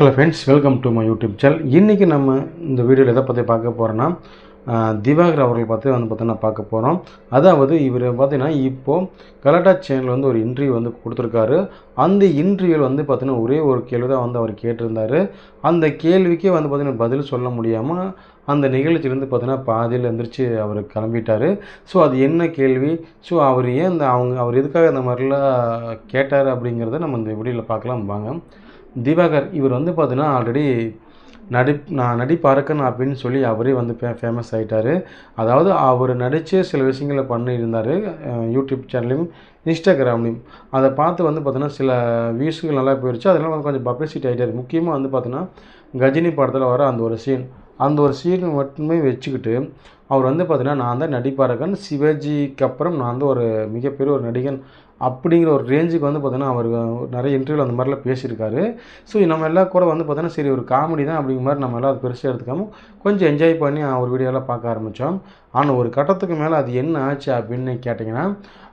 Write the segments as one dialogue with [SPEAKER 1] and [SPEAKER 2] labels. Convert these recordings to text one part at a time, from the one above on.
[SPEAKER 1] Hello friends welcome to my YouTube channel இன்றைக்கி நம்ம இந்த வீடியோவில் எதை பற்றி பார்க்க போகிறோன்னா திவாகர் அவர்கள் பற்றி வந்து பார்த்தீங்கன்னா பார்க்க போகிறோம் அதாவது இவர் பார்த்தீங்கன்னா இப்போது கலட்டா சேனல் வந்து ஒரு இன்டர்வியூ வந்து கொடுத்துருக்காரு. அந்த இன்டர்வியூவில் வந்து பார்த்தீங்கன்னா ஒரே ஒரு கேள்வி தான் வந்து அவர் கேட்டிருந்தார். அந்த கேள்விக்கே வந்து பார்த்திங்கன்னா பதில் சொல்ல முடியாமல் அந்த நிகழ்ச்சியிலேருந்து பார்த்தீங்கன்னா பாதியில் எந்திரிச்சு அவர் கிளம்பிட்டார். ஸோ அது என்ன கேள்வி? ஸோ அவர் ஏன் இந்த அவங்க அவர் எதுக்காக இந்த மாதிரிலாம் கேட்டார் அப்படிங்கிறத நம்ம இந்த வீடியோவில் பார்க்கலாம் வாங்க. திவாகர் இவர் வந்து பார்த்தீங்கன்னா ஆல்ரெடி நடி நான் நடிப்பாருக்கன் அப்படின்னு சொல்லி அவரே வந்து ஃபே ஃபேமஸ் ஆகிட்டார் அதாவது அவர் நடித்து சில விஷயங்களை பண்ணியிருந்தார் யூடியூப் சேனல்லையும் இன்ஸ்டாகிராம்லையும் அதை பார்த்து வந்து பார்த்தோன்னா சில வியூஸுகள் நல்லா போயிடுச்சு அதனால் வந்து கொஞ்சம் பப்ளிசிட்டி ஆகிட்டார் முக்கியமாக வந்து பார்த்தோன்னா கஜினி படத்தில் வர அந்த ஒரு சீன் அந்த ஒரு சீன் மட்டுமே வச்சுக்கிட்டு அவர் வந்து பார்த்தீங்கன்னா நான் தான் நடிப்பாரகன் சிவாஜிக்கு அப்புறம் நான் வந்து ஒரு மிகப்பெரிய ஒரு நடிகன் அப்படிங்கிற ஒரு ரேஞ்சுக்கு வந்து பார்த்தீங்கன்னா அவர் நிறைய இன்டர்வியூவில் அந்த மாதிரிலாம் பேசியிருக்காரு. ஸோ நம்ம எல்லாம் கூட வந்து பார்த்தோன்னா சரி ஒரு காமெடி தான் அப்படிங்கிற மாதிரி நம்ம எல்லாம் அது பெருசாக எடுத்துக்காம கொஞ்சம் என்ஜாய் பண்ணி அவர் வீடியோலாம் பார்க்க ஆரம்பித்தோம் ஆனால் ஒரு கட்டத்துக்கு மேலே அது என்ன ஆச்சு அப்படின்னு கேட்டிங்கன்னா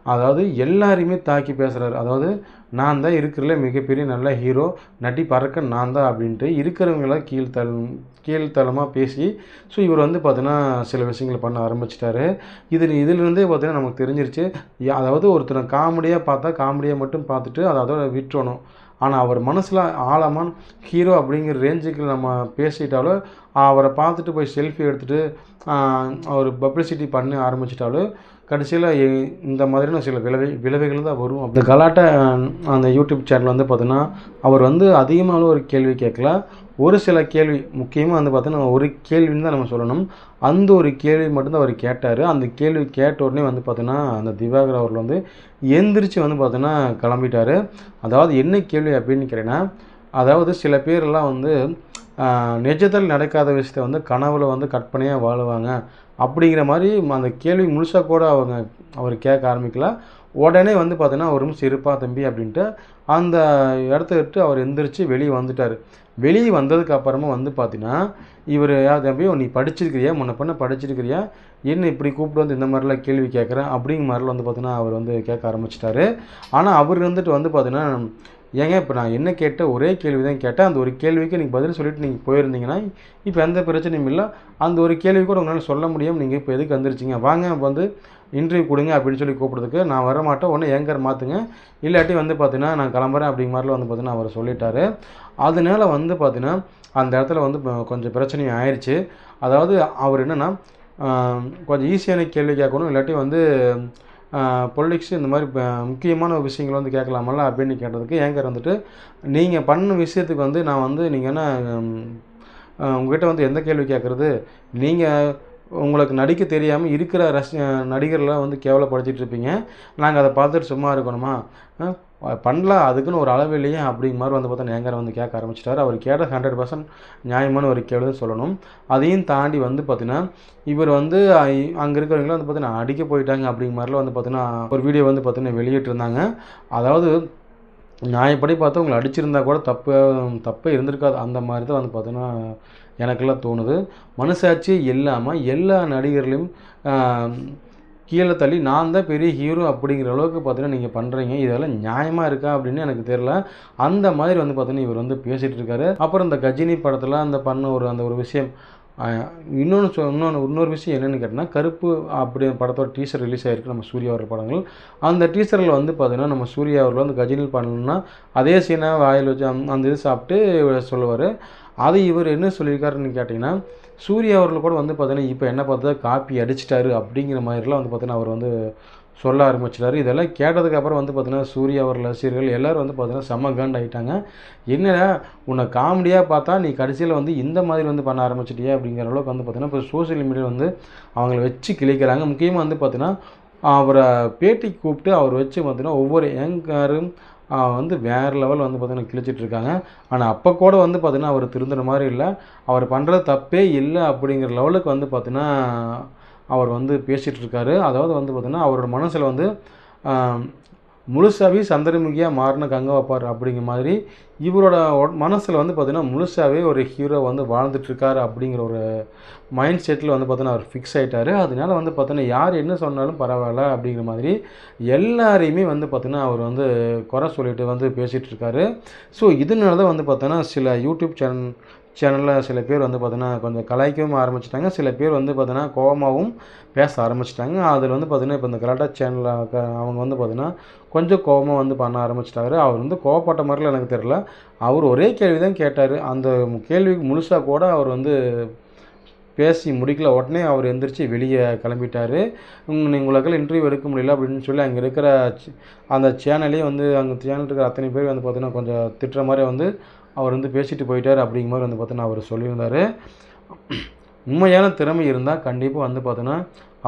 [SPEAKER 1] அதாவது எல்லாரையுமே தாக்கி பேசுகிறாரு அதாவது நான் தான் இருக்கிறதுல மிகப்பெரிய நல்ல ஹீரோ நடி பறக்க நான் தான் அப்படின்ட்டு இருக்கிறவங்களாம் கீழ்த்தள் கீழ்த்தளமாக பேசி ஸோ இவர் வந்து பார்த்தீங்கன்னா சில விஷயங்களை பண்ண ஆரம்பிச்சிட்டாரு. இது இதிலிருந்தே பார்த்தீங்கன்னா நமக்கு தெரிஞ்சிருச்சு. யா- அதாவது ஒருத்தரை காமெடியாக பார்த்தா காமெடியாக மட்டும் பார்த்துட்டு அதை அதோட விட்டுறணும். ஆனால் அவர் மனசில் ஆழமான ஹீரோ அப்படிங்கிற ரேஞ்சுக்கு நம்ம பேசிட்டாலோ அவரை பார்த்துட்டு போய் செல்ஃபி எடுத்துகிட்டு அவர் பப்ளிசிட்டி பண்ண ஆரம்பிச்சிட்டாலோ கடைசியில் இந்த மாதிரியான சில விளைவை விளைவுகள் தான் வரும். அந்த கலாட்டை அந்த யூடியூப் சேனல் வந்து பார்த்தோன்னா அவர் வந்து அதிகமான ஒரு கேள்வி கேட்கல. ஒரு சில கேள்வி முக்கியமாக வந்து பார்த்தீங்கன்னா ஒரு கேள்வின்னு தான் நம்ம சொல்லணும். அந்த ஒரு கேள்வி மட்டும்தான் அவர் கேட்டார். அந்த கேள்வி கேட்ட உடனே வந்து பார்த்தீங்கன்னா அந்த திவாகர் அவர்கள் வந்து எந்திரிச்சு வந்து பார்த்தீங்கன்னா கிளம்பிட்டார். அதாவது என்ன கேள்வி அப்படின்னு கேட்டீங்கன்னா அதாவது சில பேரெல்லாம் வந்து நிஜத்தில் நடக்காத விஷயத்தை வந்து கனவுல வந்து கற்பனையாக வாழுவாங்க. அப்படிங்கிற மாதிரி அந்த கேள்வி முழுசாக கூட அவங்க அவர் கேட்க ஆரம்பிக்கல. உடனே வந்து பார்த்தீங்கன்னா ஒரு நிமிஷம் இருப்பா தம்பி அப்படின்ட்டு அந்த இடத்த விட்டு அவர் எந்திரிச்சு வெளியே வந்துட்டார். வெளியே வந்ததுக்கு அப்புறமா வந்து பார்த்தீங்கன்னா இவர் யார் தம்பி நீ படிச்சிருக்கிறியா? முன்ன பண்ண படிச்சிருக்கிறியா? என்ன இப்படி கூப்பிட்டு வந்து இந்த மாதிரிலாம் கேள்வி கேட்குறேன் அப்படிங்கிற மாதிரிலாம் வந்து பார்த்தீங்கன்னா அவர் வந்து கேட்க ஆரம்பிச்சிட்டாரு. ஆனால் அவர் வந்துட்டு வந்து பார்த்தீங்கன்னா ஏங்க இப்போ நான் என்ன கேட்ட ஒரே கேள்வி தான் கேட்டேன். அந்த ஒரு கேள்விக்கு நீங்கள் பதில் சொல்லிட்டு நீங்கள் போயிருந்தீங்கன்னா இப்போ எந்த பிரச்சனையும் இல்லை. அந்த ஒரு கேள்வி கூட உங்களால் சொல்ல முடியும் நீங்கள் இப்போ எதுக்கு வந்துருச்சிங்க? வாங்க வந்து இன்டர்வியூ கொடுங்க அப்படின்னு சொல்லி கூப்பிட்றதுக்கு நான் வர மாட்டேன் ஒன்று ஏங்கர் மாற்றுங்க இல்லாட்டி வந்து பார்த்தீங்கன்னா நான் கிளம்புறேன் அப்படிங்க மாதிரிலாம் வந்து பார்த்தீங்கன்னா அவர் சொல்லிட்டாரு. அதனால வந்து பார்த்தீங்கன்னா அந்த இடத்துல வந்து கொஞ்சம் பிரச்சனையும் ஆயிடுச்சு அதாவது அவர் என்னென்னா கொஞ்சம் ஈஸியான கேள்வி கேட்கணும். இல்லாட்டி வந்து பொலிட்டிக்ஸ் இந்த மாதிரி முக்கியமான விஷயங்கள் வந்து கேட்கலாமல்ல அப்படின்னு கேட்டதுக்கு ஏங்கர் வந்துட்டு நீங்கள் பண்ண விஷயத்துக்கு வந்து நான் வந்து நீங்கள் என்ன ம், உங்ககிட்ட வந்து எந்த கேள்வி கேட்குறது? நீங்கள் உங்களுக்கு நடிக்க தெரியாமல் இருக்கிற ரசி நடிகர்லாம் வந்து கேவலப்படுத்திட்டு இருப்பீங்க. நாங்கள் அதை பார்த்துட்டு சும்மா இருக்கணுமா? பண்ணலாம். அதுக்குன்னு ஒரு அளவு இல்லையே அப்படிங்கிற மாதிரி வந்து பார்த்தா ஏங்கர் வந்து கேட்க ஆரம்பிச்சிட்டாரு. அவர் கேட்ட ஹண்ட்ரட் பர்சன்ட் நியாயமான ஒரு கேள்வி சொல்லணும். அதையும் தாண்டி வந்து பார்த்தீங்கன்னா இவர் வந்து அங்கே இருக்கிறவங்களும் வந்து பார்த்தீங்கன்னா அடிக்க போயிட்டாங்க அப்படிங்கிற மாதிரிலாம் வந்து பார்த்தீங்கன்னா ஒரு வீடியோ வந்து பார்த்தீங்கன்னா வெளியிட்டிருந்தாங்க. அதாவது நியாயப்படி பார்த்தா உங்களை அடிச்சிருந்தா கூட தப்பு தப்பே இருந்திருக்காது. அந்த மாதிரி தான் வந்து பார்த்தோன்னா எனக்கெல்லாம் தோணுது. மனசாட்சி இல்லாமல் எல்லா நடிகர்களையும் கீழே தள்ளி நான் தான் பெரிய ஹீரோ அப்படிங்கிற அளவுக்கு பார்த்தீங்கன்னா நீங்கள் பண்ணுறீங்க இதெல்லாம் நியாயமாக இருக்கா அப்படின்னு எனக்கு தெரியல. அந்த மாதிரி வந்து பார்த்தீங்கன்னா இவர் வந்து பேசிகிட்டு இருக்காரு. அப்புறம் இந்த கஜினி படத்தில் அந்த பண்ண ஒரு அந்த ஒரு விஷயம் இன்னொன்று சொ இன்னொன்று இன்னொரு விஷயம் என்னென்னு கேட்டால் கருப்பு அப்படி படத்தோட டீசர் ரிலீஸ் ஆகிருக்கு நம்ம சூர்யா அவர் படங்கள். அந்த டீசரில் வந்து பார்த்தீங்கன்னா நம்ம சூர்யா அவர்கள் வந்து கஜினில் பண்ணணும்னா அதே சீனை வாயில் வச்சு அந்த- அந்த இது சாப்பிட்டு சொல்லுவார். அது இவர் என்ன சொல்லியிருக்காருன்னு கேட்டிங்கன்னா சூர்யா அவர்கள் கூட வந்து பார்த்தீங்கன்னா இப்போ என்ன பார்த்தா காப்பி அடிச்சிட்டாரு அப்படிங்கிற மாதிரிலாம் வந்து பார்த்தீங்கன்னா அவர் வந்து சொல்ல ஆரம்பிச்சிட்டார். இதெல்லாம் கேட்டதுக்கப்புறம் வந்து பார்த்தீங்கன்னா சூர்யா அவர் ரசிகர்கள் எல்லோரும் வந்து பார்த்தீங்கன்னா செம்ம காண்ட் ஆகிட்டாங்க என்னடா உன்னை காமெடியாக பார்த்தா நீ கடைசியில் வந்து இந்த மாதிரி வந்து பண்ண ஆரம்பிச்சிட்டியா அப்படிங்கிற அளவுக்கு வந்து பார்த்தீங்கன்னா இப்போ சோஷியல் மீடியா வந்து அவங்கள வச்சு கிழிக்கிறாங்க. முக்கியமாக வந்து பார்த்தீங்கன்னா அவரை பேட்டிக்கு கூப்பிட்டு அவர் வச்சு பார்த்தீங்கன்னா ஒவ்வொரு ஏங்காரும் வந்து வேறு லெவல் வந்து பார்த்தீங்கன்னா கிழிச்சிட்டு இருக்காங்க. ஆனால் அப்போ கூட வந்து பார்த்தீங்கன்னா அவர் திருந்துற மாதிரி இல்லை. அவர் பண்ணுறது தப்பே இல்லை அப்படிங்கிற லெவலுக்கு வந்து பார்த்தீங்கன்னா அவர் வந்து பேசிகிட்டு இருக்காரு அதாவது வந்து பார்த்திங்கன்னா அவரோட மனசில் வந்து முழுசாகவே சந்திரமுகியாக மாறின கங்கவாப்பார் அப்படிங்கிற மாதிரி இவரோட மனசில் வந்து பார்த்திங்கன்னா முழுசாகவே ஒரு ஹீரோ வந்து வாழ்ந்துட்டுருக்காரு அப்படிங்கிற ஒரு மைண்ட் செட்டில் வந்து பார்த்தோன்னா அவர் ஃபிக்ஸ் ஆகிட்டார் அதனால வந்து பார்த்தோன்னா யார் என்ன சொன்னாலும் பரவாயில்ல அப்படிங்கிற மாதிரி எல்லாரையுமே வந்து பார்த்திங்கன்னா அவர் வந்து குறை சொல்லிட்டு வந்து பேசிகிட்டு இருக்காரு ஸோ இதனால தான் வந்து பார்த்தோன்னா சில யூடியூப் சேனல் சேனலில் சில பேர் வந்து பார்த்தோன்னா கொஞ்சம் கலாய்க்கவும் ஆரம்பிச்சிட்டாங்க. சில பேர் வந்து பார்த்தோன்னா கோபமாகவும் பேச ஆரம்பிச்சிட்டாங்க. அதில் வந்து பார்த்தீங்கன்னா இப்போ இந்த கலாட்டா சேனலில் அவங்க வந்து பார்த்தீங்கன்னா கொஞ்சம் கோபமாக வந்து பண்ண ஆரம்பிச்சிட்டாரு. அவர் வந்து கோவப்பட்ட மாதிரிலாம் எனக்கு தெரில அவர் ஒரே கேள்வி தான் கேட்டார். அந்த கேள்விக்கு முழுசாக கூட அவர் வந்து பேசி முடிக்கல. உடனே அவர் எந்திரிச்சு வெளியே கிளம்பிட்டார். உங்களுக்கெல்லாம் இன்டர்வியூ எடுக்க முடியல அப்படின்னு சொல்லி அங்கே இருக்கிற அந்த சேனலே வந்து அங்கே சேனல் இருக்கிற அத்தனை பேர் வந்து பார்த்தீங்கன்னா கொஞ்சம் திட்டுற மாதிரி வந்து அவர் வந்து பேசிட்டு போயிட்டார் அப்படிங்கிற மாதிரி வந்து பார்த்தீங்கன்னா அவர் சொல்லியிருந்தார். உண்மையான திறமை இருந்தால் கண்டிப்பாக வந்து பார்த்தோன்னா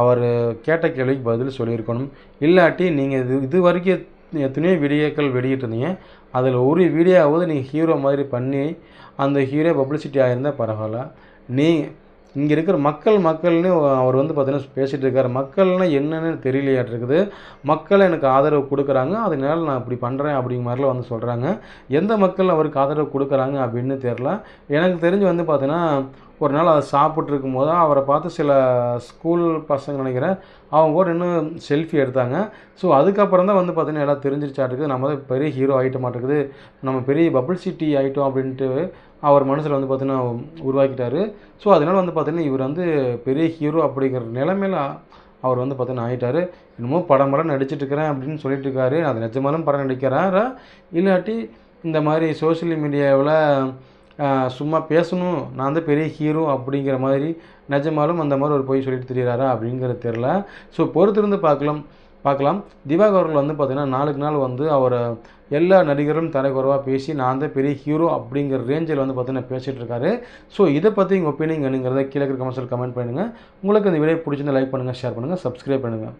[SPEAKER 1] அவர் கேட்ட கேள்விக்கு பதில் சொல்லியிருக்கணும். இல்லாட்டி நீங்கள் இது இது வரைக்கும் எத்தனையோ வீடியோக்கள் வெளியிட்டிருந்தீங்க. அதில் ஒரு வீடியோவாவது நீங்கள் ஹீரோ மாதிரி பண்ணி அந்த ஹீரோ பப்ளிசிட்டி ஆகியிருந்தால் பரவாயில்ல. நீ இங்கே இருக்கிற மக்கள் மக்கள்னு அவர் வந்து பார்த்தீங்கன்னா பேசிகிட்டு இருக்கார். மக்கள்னால் என்னென்னு தெரியலையாட்டு இருக்குது மக்கள் எனக்கு ஆதரவு கொடுக்குறாங்க. அதனால நான் இப்படி பண்ணுறேன் அப்படிங்கிற மாதிரிலாம் வந்து சொல்கிறாங்க எந்த மக்கள் அவருக்கு ஆதரவு கொடுக்குறாங்க அப்படின்னு தெரில எனக்கு தெரிஞ்சு வந்து பார்த்தீங்கன்னா ஒரு நாள் அதை சாப்பிட்ருக்கும் போது அவரை பார்த்து சில ஸ்கூல் பசங்க நினைக்கிறேன் அவங்க கூட இன்னும் செல்ஃபி எடுத்தாங்க. ஸோ அதுக்கப்புறம் தான் வந்து பார்த்தீங்கன்னா எல்லாம் தெரிஞ்சிருச்சாட்டுக்குது நம்ம தான் பெரிய ஹீரோ ஆகிட்ட மாட்டேங்குது நம்ம பெரிய பபுள் சிட்டி ஆகிட்டோம் அப்படின்ட்டு அவர் மனசில் வந்து பார்த்திங்கன்னா உருவாக்கிட்டாரு. ஸோ அதனால் வந்து பார்த்தீங்கன்னா இவர் வந்து பெரிய ஹீரோ அப்படிங்கிற நிலைமையில அவர் வந்து பார்த்தீங்கன்னா ஆகிட்டார் இன்னமும் படம் படம் நடிச்சிட்டு இருக்கிறேன் அப்படின்னு சொல்லிட்டு இருக்காரு. அது நிஜமாலும் படம் நடிக்கிறாரா? இல்லாட்டி இந்த மாதிரி சோஷியல் மீடியாவில் சும்மா பேசணும் நான் தான் பெரிய ஹீரோ அப்படிங்கிற மாதிரி நிஜமாலும் அந்த மாதிரி ஒரு பொய் சொல்லிட்டு திரியிறாரா அப்படிங்கிறது தெரில ஸோ பொறுத்திருந்து பார்க்கலாம் பார்க்கலாம். திவாகர்கள் அவர்கள் வந்து பார்த்திங்கன்னா நாளுக்கு நாள் வந்து அவரை எல்லா நடிகரும் தரக்குறைவாக பேசி நான் தான் பெரிய ஹீரோ அப்படிங்கிற ரேஞ்சில் வந்து பார்த்தீங்கன்னா பேசிகிட்டு இருக்காரு. ஸோ இதை பற்றி உங்கள் ஒப்பீனியன் என்னங்கிறத கீழே இருக்கிற கமெண்ட்ஸில் கமெண்ட் பண்ணுங்கள் உங்களுக்கு இந்த வீடியோ பிடிச்சிருந்தா லைக் பண்ணுங்கள் ஷேர் பண்ணுங்கள் சப்ஸ்கிரைப் பண்ணுங்கள்